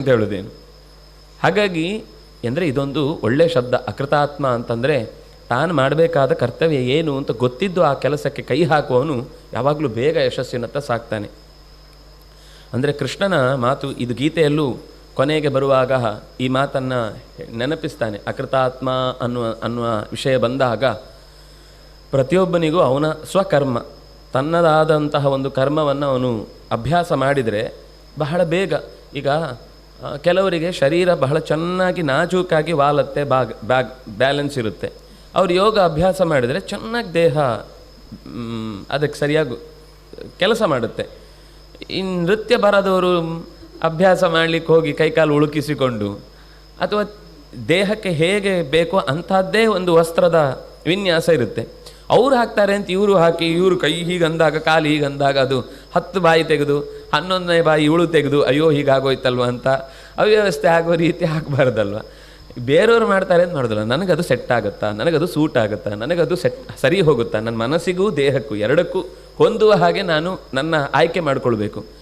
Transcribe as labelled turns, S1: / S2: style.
S1: ಅಂತ ಹೇಳೋದೇನು? ಹಾಗಾಗಿ ಅಂದರೆ ಇದೊಂದು ಒಳ್ಳೆ ಶಬ್ದ, ಅಕೃತಾತ್ಮ ಅಂತಂದರೆ ತಾನು ಮಾಡಬೇಕಾದ ಕರ್ತವ್ಯ ಏನು ಅಂತ ಗೊತ್ತಿದ್ದು ಆ ಕೆಲಸಕ್ಕೆ ಕೈ ಹಾಕುವವನು ಯಾವಾಗಲೂ ಬೇಗ ಯಶಸ್ಸಿನತ್ತ ಸಾಕ್ತಾನೆ. ಅಂದರೆ ಕೃಷ್ಣನ ಮಾತು, ಇದು ಗೀತೆಯಲ್ಲೂ ಕೊನೆಗೆ ಬರುವಾಗ ಈ ಮಾತನ್ನು ನೆನಪಿಸ್ತಾನೆ. ಅಕೃತಾತ್ಮ ಅನ್ನುವ ಅನ್ನುವ ವಿಷಯ ಬಂದಾಗ ಪ್ರತಿಯೊಬ್ಬನಿಗೂ ಅವನ ಸ್ವಕರ್ಮ, ತನ್ನದಾದಂತಹ ಒಂದು ಕರ್ಮವನ್ನು ಅವನು ಅಭ್ಯಾಸ ಮಾಡಿದರೆ ಬಹಳ ಬೇಗ ಈಗ ಕೆಲವರಿಗೆ ಶರೀರ ಬಹಳ ಚೆನ್ನಾಗಿ ನಾಜೂಕಾಗಿ ವಾಲತ್ತೆ, ಬಾಗ್, ಬ್ಯಾಗ್, ಬ್ಯಾಲೆನ್ಸ್ ಇರುತ್ತೆ. ಅವ್ರು ಯೋಗ ಅಭ್ಯಾಸ ಮಾಡಿದರೆ ಚೆನ್ನಾಗಿ ದೇಹ ಅದಕ್ಕೆ ಸರಿಯಾಗಿ ಕೆಲಸ ಮಾಡುತ್ತೆ. ಈ ನೃತ್ಯ ಬರದವರು ಅಭ್ಯಾಸ ಮಾಡಲಿಕ್ಕೆ ಹೋಗಿ ಕೈಕಾಲು ಉಳುಕಿಸಿಕೊಂಡು, ಅಥವಾ ದೇಹಕ್ಕೆ ಹೇಗೆ ಬೇಕೋ ಅಂಥದ್ದೇ ಒಂದು ವಸ್ತ್ರದ ವಿನ್ಯಾಸ ಇರುತ್ತೆ. ಅವ್ರು ಹಾಕ್ತಾರೆ ಅಂತ ಇವರು ಹಾಕಿ, ಇವರು ಕೈ ಹೀಗೆ ಅಂದಾಗ, ಕಾಲು ಹೀಗೆ ಅಂದಾಗ ಅದು ಹತ್ತು ಬಾಯಿ ತೆಗೆದು ಹನ್ನೊಂದನೇ ಬಾಯಿ ಇವಳು ತೆಗೆದು, ಅಯ್ಯೋ, ಹೀಗಾಗೋಯ್ತಲ್ವ ಅಂತ ಅವ್ಯವಸ್ಥೆ ಆಗೋ ರೀತಿ ಆಗಬಾರ್ದಲ್ವ? ಬೇರೆಯವ್ರು ಮಾಡ್ತಾರೆ ಅಂತ ಮಾಡೋದಿಲ್ಲ. ನನಗದು ಸೆಟ್ ಆಗುತ್ತಾ? ನನಗದು ಸೂಟ್ ಆಗುತ್ತಾ? ನನಗದು ಸೆಟ್ ಸರಿ ಹೋಗುತ್ತಾ? ನನ್ನ ಮನಸ್ಸಿಗೂ, ದೇಹಕ್ಕೂ, ಎರಡಕ್ಕೂ ಹೊಂದುವ ಹಾಗೆ ನಾನು ನನ್ನ ಆಯ್ಕೆ ಮಾಡಿಕೊಳ್ಬೇಕು.